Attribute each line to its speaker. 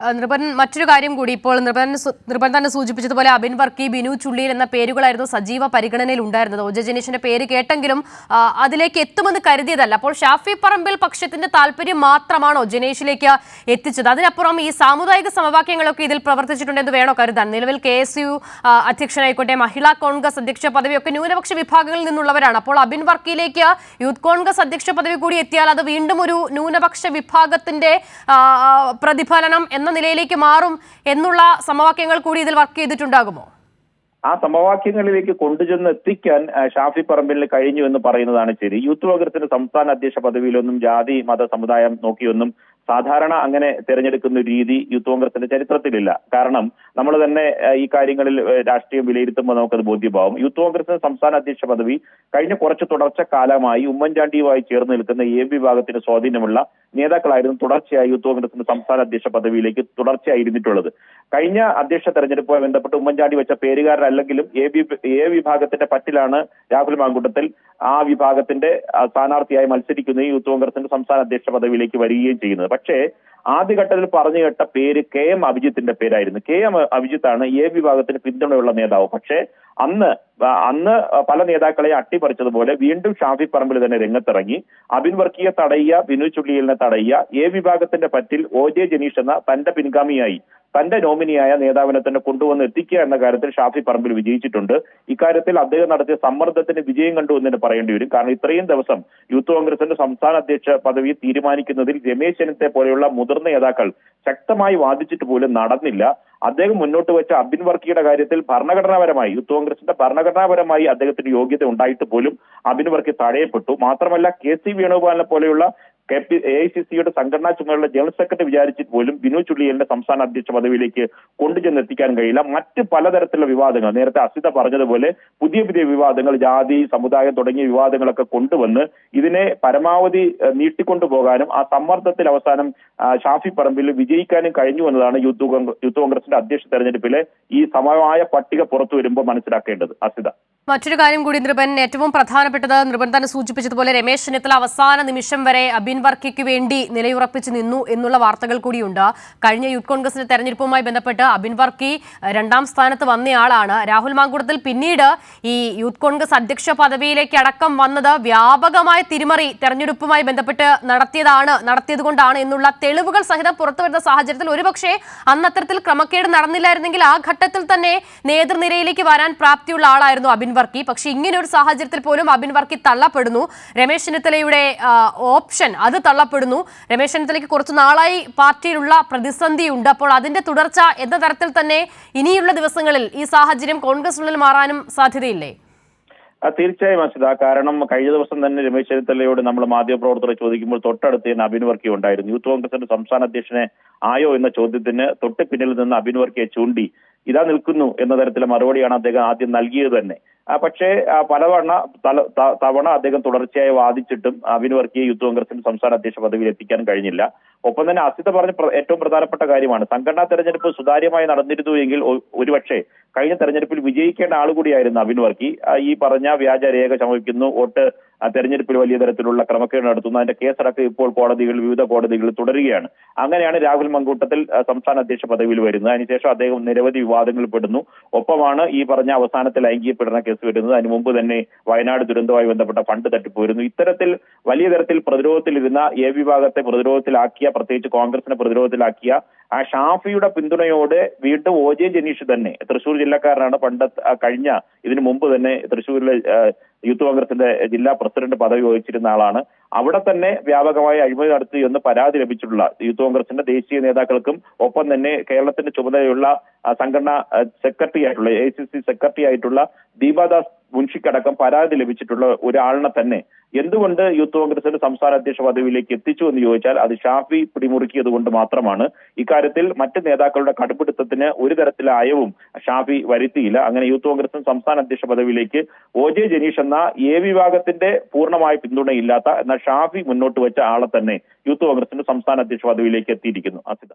Speaker 1: നൃപൻ മറ്റൊരു കാര്യം കൂടി ഇപ്പോൾ നൃപൻ നൃപൻ തന്നെ സൂചിപ്പിച്ചതുപോലെ അബിൻ വർക്കി ബിനു ചുള്ളിയിൽ എന്ന പേരുകളായിരുന്നു സജീവ പരിഗണനയിൽ ഉണ്ടായിരുന്നത്. ഓജ ജനീഷിന്റെ പേര് കേട്ടെങ്കിലും അതിലേക്ക് എത്തുമെന്ന് കരുതിയതല്ല. അപ്പോൾ ഷാഫി പറമ്പിൽ പക്ഷത്തിന്റെ താല്പര്യം മാത്രമാണോ ജനീഷിലേക്ക് എത്തിച്ചത്. അതിനപ്പുറം ഈ സാമുദായിക സമവാക്യങ്ങളൊക്കെ ഇതിൽ പ്രവർത്തിച്ചിട്ടുണ്ടെന്ന് വേണോ കരുതാൻ? നിലവിൽ കെ എസ് യു അധ്യക്ഷനായിക്കോട്ടെ മഹിളാ കോൺഗ്രസ് അധ്യക്ഷ പദവിയൊക്കെ ന്യൂനപക്ഷ വിഭാഗങ്ങളിൽ നിന്നുള്ളവരാണ്. അപ്പോൾ അബിൻ വർക്കിയിലേക്ക് യൂത്ത് കോൺഗ്രസ് അധ്യക്ഷ പദവി കൂടി എത്തിയാൽ അത് വീണ്ടും ഒരു ന്യൂനപക്ഷ വിഭാഗത്തിന്റെ പ്രതിഫലനം എന്ന നിലയിലേക്ക് മാറും എന്നുള്ള സമവാക്യങ്ങൾ കൂടി ഇതിൽ വർക്ക് ചെയ്തിട്ടുണ്ടാകുമോ?
Speaker 2: ആ സമവാക്യങ്ങളിലേക്ക് കൊണ്ടുചെന്ന് എത്തിക്കാൻ ഷാഫി പറമ്പിൽ കഴിഞ്ഞു എന്ന് പറയുന്നതാണ് ശരി. യൂത്ത് കോൺഗ്രസിന്റെ സംസ്ഥാന അധ്യക്ഷ പദവിയിലൊന്നും ജാതി മത സമുദായം നോക്കിയൊന്നും സാധാരണ അങ്ങനെ തിരഞ്ഞെടുക്കുന്ന രീതി യൂത്ത് കോൺഗ്രസിന്റെ ചരിത്രത്തിലില്ല. കാരണം നമ്മൾ തന്നെ ഈ കാര്യങ്ങളിൽ രാഷ്ട്രീയം വിലയിരുത്തുമ്പോൾ നമുക്കത് ബോധ്യമാവും. യൂത്ത് കോൺഗ്രസിന്റെ സംസ്ഥാന അധ്യക്ഷ പദവി കഴിഞ്ഞ കുറച്ച് തുടർച്ച കാലമായി ഉമ്മൻചാണ്ടിയുമായി ചേർന്ന് നിൽക്കുന്ന എ വിഭാഗത്തിന് സ്വാധീനമുള്ള നേതാക്കളായിരുന്നു തുടർച്ചയായി യൂത്ത് കോൺഗ്രസിന്റെ സംസ്ഥാന അധ്യക്ഷ പദവിയിലേക്ക് തുടർച്ചയായിരുന്നിട്ടുള്ളത്. കഴിഞ്ഞ അധ്യക്ഷ തെരഞ്ഞെടുപ്പുമായി ബന്ധപ്പെട്ട് ഉമ്മൻചാണ്ടി വെച്ച പേരുകാരനല്ലെങ്കിലും എ ബി എ വിഭാഗത്തിന്റെ പറ്റിലാണ് രാഹുൽ മാങ്കൂട്ടത്തിൽ ആ വിഭാഗത്തിന്റെ സ്ഥാനാർത്ഥിയായി മത്സരിക്കുന്ന യൂത്ത് കോൺഗ്രസിന്റെ സംസ്ഥാന അധ്യക്ഷ പദവിയിലേക്ക് വരികയും ചെയ്യുന്നത്. പക്ഷേ ആദ്യഘട്ടത്തിൽ പറഞ്ഞു കേട്ട പേര് കെ എം അഭിജിത്തിന്റെ പേരായിരുന്നു. കെ എം അഭിജിത്താണ് എ വിഭാഗത്തിന് പിന്തുണയുള്ള നേതാവ്. പക്ഷേ അന്ന് അന്ന് പല നേതാക്കളെ അട്ടിപ്പറിച്ചതുപോലെ വീണ്ടും ഷാഫി പറമ്പിൽ തന്നെ രംഗത്തിറങ്ങി. അബിൻ വർക്കിയെ തടയുക ബിനു ചുള്ളിയലിനെ തടയുക എ വിഭാഗത്തിന്റെ പറ്റിൽ ഒ ജെ ജനീഷ് എന്ന തന്റെ പിൻഗാമിയായി. തന്റെ നോമിനിയായ നേതാവിനെ തന്നെ കൊണ്ടുവന്ന് എത്തിക്കുക എന്ന കാര്യത്തിൽ ഷാഫി പറമ്പിൽ വിജയിച്ചിട്ടുണ്ട്. ഇക്കാര്യത്തിൽ അദ്ദേഹം നടത്തിയ സമ്മർദ്ദത്തിന് വിജയം കണ്ടു എന്ന് തന്നെ പറയേണ്ടി വരും. കാരണം ഇത്രയും ദിവസം യൂത്ത് കോൺഗ്രസിന്റെ സംസ്ഥാന അധ്യക്ഷ പദവി തീരുമാനിക്കുന്നതിൽ രമേശ് ചെന്നിത്തെ പോലെയുള്ള മുതിർന്ന നേതാക്കൾ ശക്തമായി വാദിച്ചിട്ട് പോലും നടന്നില്ല. അദ്ദേഹം മുന്നോട്ട് വെച്ച അബിൻ വർക്കിയുടെ കാര്യത്തിൽ ഭരണഘടനാപരമായി യൂത്ത് കോൺഗ്രസിന്റെ ഭരണഘടനാപരമായി അദ്ദേഹത്തിന് യോഗ്യത ഉണ്ടായിട്ട് പോലും അബിൻ വർക്കി തടയപ്പെട്ടു. മാത്രമല്ല കെ സി വേണുഗോപാലിനെ പോലെയുള്ള K P A I C സിയുടെ സംഘടനാ ചുമതലയുള്ള ജനറൽ സെക്രട്ടറി വിചാരിച്ചിട്ട് പോലും ബിനു ചുള്ളിയലിന്റെ സംസ്ഥാന അധ്യക്ഷ പദവിയിലേക്ക് കൊണ്ടുചെന്ന് എത്തിക്കാൻ കഴിയില്ല. മറ്റ് പലതരത്തിലുള്ള വിവാദങ്ങൾ നേരത്തെ അസിത പറഞ്ഞതുപോലെ പുതിയ പുതിയ വിവാദങ്ങൾ ജാതി സമുദായം തുടങ്ങിയ വിവാദങ്ങളൊക്കെ കൊണ്ടുവന്ന് ഇതിനെ പരമാവധി നീട്ടിക്കൊണ്ടു നീട്ടിക്കൊണ്ടുപോകാനും ആ സമ്മർദ്ദത്തിൽ അവസാനം ഷാഫി പറമ്പിൽ വിജയിക്കാനും കഴിഞ്ഞു എന്നതാണ് യൂത്ത് യൂത്ത് കോൺഗ്രസിന്റെ അധ്യക്ഷ തെരഞ്ഞെടുപ്പിലെ ഈ സമയമായ പട്ടിക പുറത്തു വരുമ്പോൾ മനസ്സിലാക്കേണ്ടത്. അസിത.
Speaker 1: മറ്റൊരു കാര്യം കൂടി നൃപൻ. ഏറ്റവും പ്രധാനപ്പെട്ടത് നൃപൻ തന്നെ സൂചിപ്പിച്ചതുപോലെ രമേശ് ചെന്നിത്തല അവസാന നിമിഷം വരെ അബിൻ വർക്കിക്ക് വേണ്ടി നിലയുറപ്പിച്ച് നിന്നു എന്നുള്ള വാർത്തകൾ കൂടിയുണ്ട്. കഴിഞ്ഞ യൂത്ത് കോൺഗ്രസിന്റെ തെരഞ്ഞെടുപ്പുമായി ബന്ധപ്പെട്ട് അബിൻ വർക്കി രണ്ടാം സ്ഥാനത്ത് വന്നയാളാണ്. രാഹുൽ മാങ്കൂട്ടത്തിൽ പിന്നീട് ഈ യൂത്ത് കോൺഗ്രസ് അധ്യക്ഷ പദവിയിലേക്ക് അടക്കം വന്നത് വ്യാപകമായ തിരിമറി തെരഞ്ഞെടുപ്പുമായി ബന്ധപ്പെട്ട് നടത്തിയതാണ് നടത്തിയത് കൊണ്ടാണ് എന്നുള്ള തെളിവുകൾ സഹിതം പുറത്തുവരുന്ന സാഹചര്യത്തിൽ ഒരുപക്ഷെ അന്ന് അത്തരത്തിൽ ക്രമക്കേട് നടന്നില്ലായിരുന്നെങ്കിൽ ആ ഘട്ടത്തിൽ തന്നെ നേതൃനിരയിലേക്ക് വരാൻ പ്രാപ്തിയുള്ള ആളായിരുന്നു അബിൻ വർക്കി പക്ഷേ ഇങ്ങനെ ഒരു സാഹചര്യത്തിൽ പോലും അബിൻ വർക്കി തള്ളപ്പെടുന്നു. രമേശ് ചെന്നിത്തലയുടെ ഓപ്ഷൻ അത് തള്ളപ്പെടുന്നു. രമേശ് ചെന്നിത്തലയ്ക്ക് കുറച്ച് നാളായി പാർട്ടിയിലുള്ള പ്രതിസന്ധിയുണ്ട്. അപ്പോൾ അതിന്റെ തുടർച്ച എന്ന തരത്തിൽ തന്നെ ഇനിയുള്ള ദിവസങ്ങളിൽ ഈ സാഹചര്യം കോൺഗ്രസിനുള്ളിൽ മാറാനും സാധ്യതയില്ലേ?
Speaker 2: തീർച്ചയായും അസിത കാരണം കഴിഞ്ഞ ദിവസം തന്നെ രമേശ് ചെന്നിത്തലയോട് നമ്മൾ മാധ്യമപ്രവർത്തകരെ ചോദിക്കുമ്പോൾ തൊട്ടടുത്ത് തന്നെ അബിൻ വർക്കി ഉണ്ടായിരുന്നു. യൂത്ത് കോൺഗ്രസിന്റെ സംസ്ഥാന അധ്യക്ഷനെ ആയോ എന്ന ചോദ്യത്തിന് തൊട്ട് പിന്നിൽ നിന്ന് അബിൻ വർക്കിയെ ചൂണ്ടി ഇതാ നിൽക്കുന്നു എന്ന തരത്തിലെ മറുപടിയാണ് അദ്ദേഹം ആദ്യം നൽകിയത് തന്നെ. പക്ഷേ പലവണ തവണ അദ്ദേഹം തുടർച്ചയായി വാദിച്ചിട്ടും അബിൻ വർക്കിയെ യൂത്ത് കോൺഗ്രസിന് സംസ്ഥാന അധ്യക്ഷ പദവിയിൽ എത്തിക്കാൻ കഴിഞ്ഞില്ല. ഒപ്പം തന്നെ അസിത പറഞ്ഞ ഏറ്റവും പ്രധാനപ്പെട്ട കാര്യമാണ് സംഘടനാ തെരഞ്ഞെടുപ്പ് സുതാര്യമായി നടന്നിരുന്നു എങ്കിൽ ഒരുപക്ഷെ കഴിഞ്ഞ തെരഞ്ഞെടുപ്പിൽ വിജയിക്കേണ്ട ആൾ കൂടിയായിരുന്നു വർക്കി ഈ പറഞ്ഞ വ്യാജ രേഖ സമർപ്പിക്കുന്നു വോട്ട് തെരഞ്ഞെടുപ്പിൽ വലിയ തരത്തിലുള്ള ക്രമക്കേട് നടത്തുന്നു. അതിന്റെ കേസടക്കം ഇപ്പോൾ കോടതികൾ വിവിധ കോടതികൾ തുടരുകയാണ്. അങ്ങനെയാണ് രാഹുൽ മങ്കൂട്ടത്തിൽ സംസ്ഥാന അധ്യക്ഷ പദവിയിൽ വരുന്നത്. അതിനുശേഷം അദ്ദേഹം നിരവധി വിവാദങ്ങൾ പെടുന്നു. ഒപ്പമാണ് ഈ പറഞ്ഞ അവസാനത്തെ ലൈംഗിക പീഡന കേസ് വരുന്നത്. അതിനു മുമ്പ് തന്നെ വയനാട് ദുരന്തവുമായി ബന്ധപ്പെട്ട ഫണ്ട് തട്ടിപ്പ് വരുന്നു ഇത്തരത്തിൽ വലിയ തരത്തിൽ പ്രതിരോധത്തിലിരുന്ന എ വിഭാഗത്തെ പ്രതിരോധത്തിലാക്കിയ പ്രത്യേകിച്ച് കോൺഗ്രസിനെ പ്രതിരോധത്തിലാക്കിയ ആ ഷാഫിയുടെ പിന്തുണയോടെ വീണ്ടും ഒ ജെ ജനീഷ് തന്നെ തൃശൂർ ജില്ലക്കാരനാണ് പണ്ട് കഴിഞ്ഞ ഇതിനു മുമ്പ് തന്നെ തൃശൂരിലെ യൂത്ത് കോൺഗ്രസിന്റെ ജില്ലാ പ്രസിഡന്റ് പദവി വഹിച്ചിരുന്ന ആളാണ്. അവിടെ തന്നെ വ്യാപകമായ അഴിമതി നടത്തി എന്ന് പരാതി ലഭിച്ചിട്ടുള്ള യൂത്ത് കോൺഗ്രസിന്റെ ദേശീയ നേതാക്കൾക്കും ഒപ്പം തന്നെ കേരളത്തിന്റെ ചുമതലയുള്ള സംഘടന സെക്രട്ടറി ആയിട്ടുള്ള എ സി സി സെക്രട്ടറി ആയിട്ടുള്ള ദീപാദാസ് മുൻഷിക്കടക്കം പരാതി ലഭിച്ചിട്ടുള്ള ഒരാളിനെ തന്നെ എന്തുകൊണ്ട് യൂത്ത് കോൺഗ്രസിന്റെ സംസ്ഥാന അധ്യക്ഷ പദവിയിലേക്ക് എത്തിച്ചു എന്ന് ചോദിച്ചാൽ അത് ഷാഫി പിടിമുറുക്കിയത് കൊണ്ട് മാത്രമാണ്. ഇക്കാര്യത്തിൽ മറ്റ് നേതാക്കളുടെ കടുപിടുത്തത്തിന് ഒരു തരത്തിലെ അയവും ഷാഫി വരുത്തിയില്ല. അങ്ങനെ യൂത്ത് കോൺഗ്രസും സംസ്ഥാന അധ്യക്ഷ പദവിയിലേക്ക് ഒ ജെ ജനീഷ് എന്ന എ വിഭാഗത്തിന്റെ പൂർണമായ പിന്തുണയില്ലാത്ത എന്നാൽ ഷാഫി മുന്നോട്ട് വെച്ച ആളെ തന്നെ യൂത്ത് കോൺഗ്രസിന്റെ സംസ്ഥാന അധ്യക്ഷ പദവിയിലേക്ക് എത്തിയിരിക്കുന്നു അസിത.